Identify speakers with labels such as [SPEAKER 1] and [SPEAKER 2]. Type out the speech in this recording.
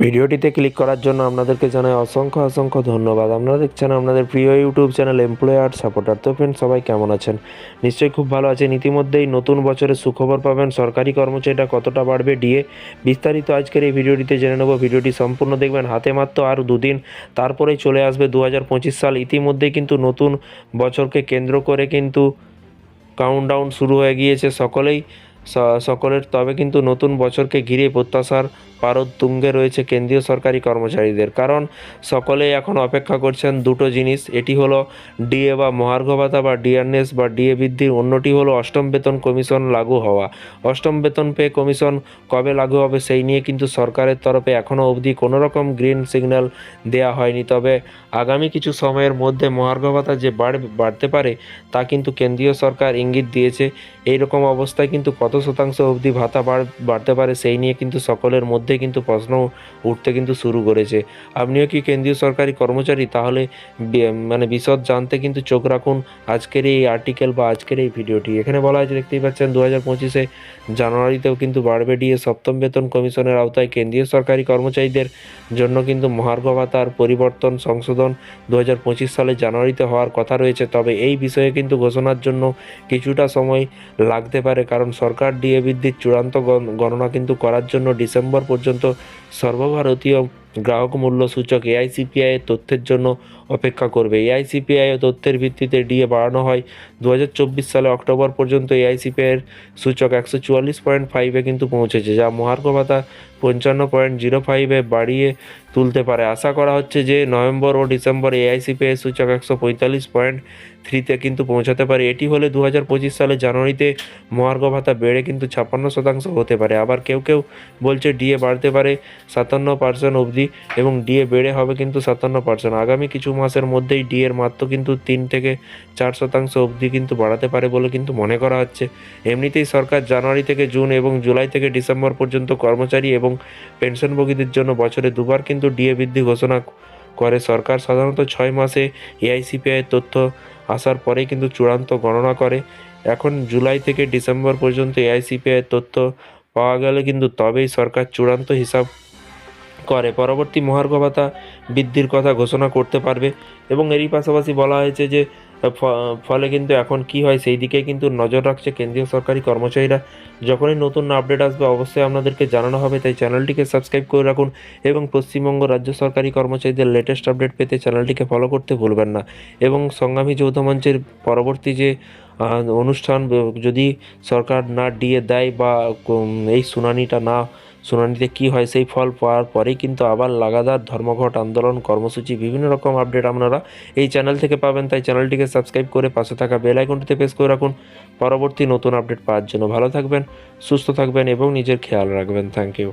[SPEAKER 1] ভিডিওটিতে ক্লিক করার জন্য আপনাদেরকে জানাই অসংখ্য অসংখ্য ধন্যবাদ। আপনারা দেখছেন আপনাদের প্রিয় ইউটিউব চ্যানেল এমপ্লয়ার সাপোর্টার তো ফ্রেন্ড সবাই কেমন আছেন? নিশ্চয়ই খুব ভালো আছেন। ইতিমধ্যেই নতুন বছরের সুখবর পাবেন। সরকারি কর্মচারীরা কতটা বাড়বে ডিএ? বিস্তারিত আজকের এই ভিডিওটিতে জেনে নেব। ভিডিওটি সম্পূর্ণ দেখবেন হাতে মাত্র আর দুদিন তারপরেই চলে আসবে দু হাজার পঁচিশ সাল। ইতিমধ্যেই কিন্তু নতুন বছরকে কেন্দ্র করে কিন্তু কাউন্টডাউন শুরু হয়ে গিয়েছে। সকলেই সকলের, তবে কিন্তু নতুন বছরকে ঘিরে প্রত্যাশার পারদ তুঙ্গে রয়েছে কেন্দ্রীয় সরকারি কর্মচারীদের। কারণ, সকলেই এখন অপেক্ষা করছেন দুটো জিনিস, এটি হলো ডিএ বা মহার্ঘ ভাতা বা ডিআরএস বা ডিএ বৃদ্ধির, অন্যটি হলো অষ্টম বেতন কমিশন লাগু হওয়া। অষ্টম বেতন পে কমিশন কবে লাগু হবে সেই নিয়ে কিন্তু সরকারের তরফে এখনও অবধি কোনো রকম গ্রিন সিগন্যাল দেওয়া হয়নি। তবে আগামী কিছু সময়ের মধ্যে মহার্ঘ ভাতা যে বাড়বে, বাড়তে পারে, তা কিন্তু কেন্দ্রীয় সরকার ইঙ্গিত দিয়েছে। এই রকম অবস্থায় কিন্তু কত শতাংশ অবধি ভাতা বাড় বাড়তে পারে, সেই নিয়ে কিন্তু সকলের মধ্যে কিন্তু প্রশ্ন উঠতে কিন্তু শুরু করেছে। আপনিও কি কেন্দ্রীয় সরকারি কর্মচারী? তাহলে মানে বিশদ জানতে কিন্তু চোখ রাখুন আজকের এই আর্টিকেল বা আজকের এই ভিডিওটি এখানে বলা হয়েছে, দেখতেই পাচ্ছেন দু হাজার পঁচিশে জানুয়ারিতেও কিন্তু বাড়বে ডিএ সপ্তম বেতন কমিশনের আওতায় কেন্দ্রীয় সরকারি কর্মচারীদের জন্য কিন্তু মহার্ঘ ভাতার পরিবর্তন সংশোধন দু হাজার পঁচিশ সালে জানুয়ারিতে হওয়ার কথা রয়েছে। তবে এই বিষয়ে কিন্তু ঘোষণার জন্য কিছুটা সময় লাগতে পারে, কারণ সরকার ডিএ বৃদ্ধির চূড়ান্ত গণ- গণনা কিন্তু করার জন্য ডিসেম্বর পর্যন্ত সর্বভারতীয় গ্রাহক মূল্য সূচক এআইসিপিআই তথ্যের জন্য অপেক্ষা করবে। এআইসিপিআই তথ্যের ভিত্তিতে ডিএ বাড়ানো হয়। দু হাজার চব্বিশ সালে অক্টোবর পর্যন্ত এআইসিপিআই এর সূচক একশো চুয়াল্লিশ পয়েন্ট ফাইভে কিন্তু পৌঁছেছে, যা মহার্ঘ ভাতা পঞ্চান্ন পয়েন্ট জিরো ফাইভে বাড়িয়ে তুলতে পারে। আশা করা হচ্ছে যে নভেম্বর ও ডিসেম্বর এআইসিপিআই সূচক একশো পঁয়তাল্লিশ পয়েন্ট থ্রিতে কিন্তু পৌঁছাতে পারে। এটি হলে দু হাজার পঁচিশ সালে জানুয়ারিতে মহার্ঘ ভাতা বেড়ে কিন্তু ছাপ্পান্ন শতাংশ হতে পারে। আবার কেউ কেউ বলছে ডিএ বাড়তে পারে সাতান্ন পার্সেন্ট অবধি এবং ডিএ বেড়ে হবে কিন্তু সাতান্ন পার্সেন্ট আগামী কিছু মাসের মধ্যেই ডিএর মাত্র কিন্তু তিন থেকে চার শতাংশ অবধি কিন্তু বাড়াতে পারে বলে কিন্তু মনে করা হচ্ছে। এমনিতেই সরকার জানুয়ারি থেকে জুন এবং জুলাই থেকে ডিসেম্বর পর্যন্ত কর্মচারী এবং পেনশনভোগীদের জন্য বছরে দুবার কিন্তু ডিএ বৃদ্ধি ঘোষণা করে। সরকার সাধারণত ছয় মাসে এআইসিপিআই তথ্য আসার পরেই কিন্তু চূড়ান্ত গণনা করে। এখন জুলাই থেকে ডিসেম্বর পর্যন্ত এআইসিপিআই তথ্য পাওয়া গেলে কিন্তু তবেই সরকার চূড়ান্ত হিসাব করে। পরবর্তী মহার্ঘ ভাতা বৃদ্ধির কথা ঘোষণা করতে পারবে এবং এরই পাশাপাশি বলা হয়েছে যে ফলে কিন্তু এখন কি হয় সেই দিকে কিন্তু নজর রাখছে কেন্দ্রীয় সরকারি কর্মচারীরা। যখনই নতুন আপডেট আসবে, অবশ্যই আপনাদেরকে জানানো হবে, তাই চ্যানেলটিকে সাবস্ক্রাইব করে রাখুন এবং পশ্চিমবঙ্গ রাজ্য সরকারি কর্মচারীদের লেটেস্ট আপডেট পেতে চ্যানেলটিকে ফলো করতে ভুলবেন না। এবং সংগ্রামী যৌথ মঞ্চের পরবর্তী যে অনুষ্ঠান যদি সরকার না দিয়ে দেয় বা এই শুনানিটা না, শুনানিতে কি হয় সেই ফল পাওয়ার পরেই কিন্তু আবার লাগাতার ধর্মঘট, আন্দোলন, কর্মসূচি, বিভিন্ন রকম আপডেট আপনারা এই চ্যানেল থেকে পাবেন। তাই চ্যানেলটিকে সাবস্ক্রাইব করে পাশে থাকা বেল আইকনটিতে প্রেস করে রাখুন। পরবর্তী নতুন আপডেট পাওয়ার জন্য ভালো থাকবেন, সুস্থ থাকবেন এবং নিজের খেয়াল রাখবেন। Thank you.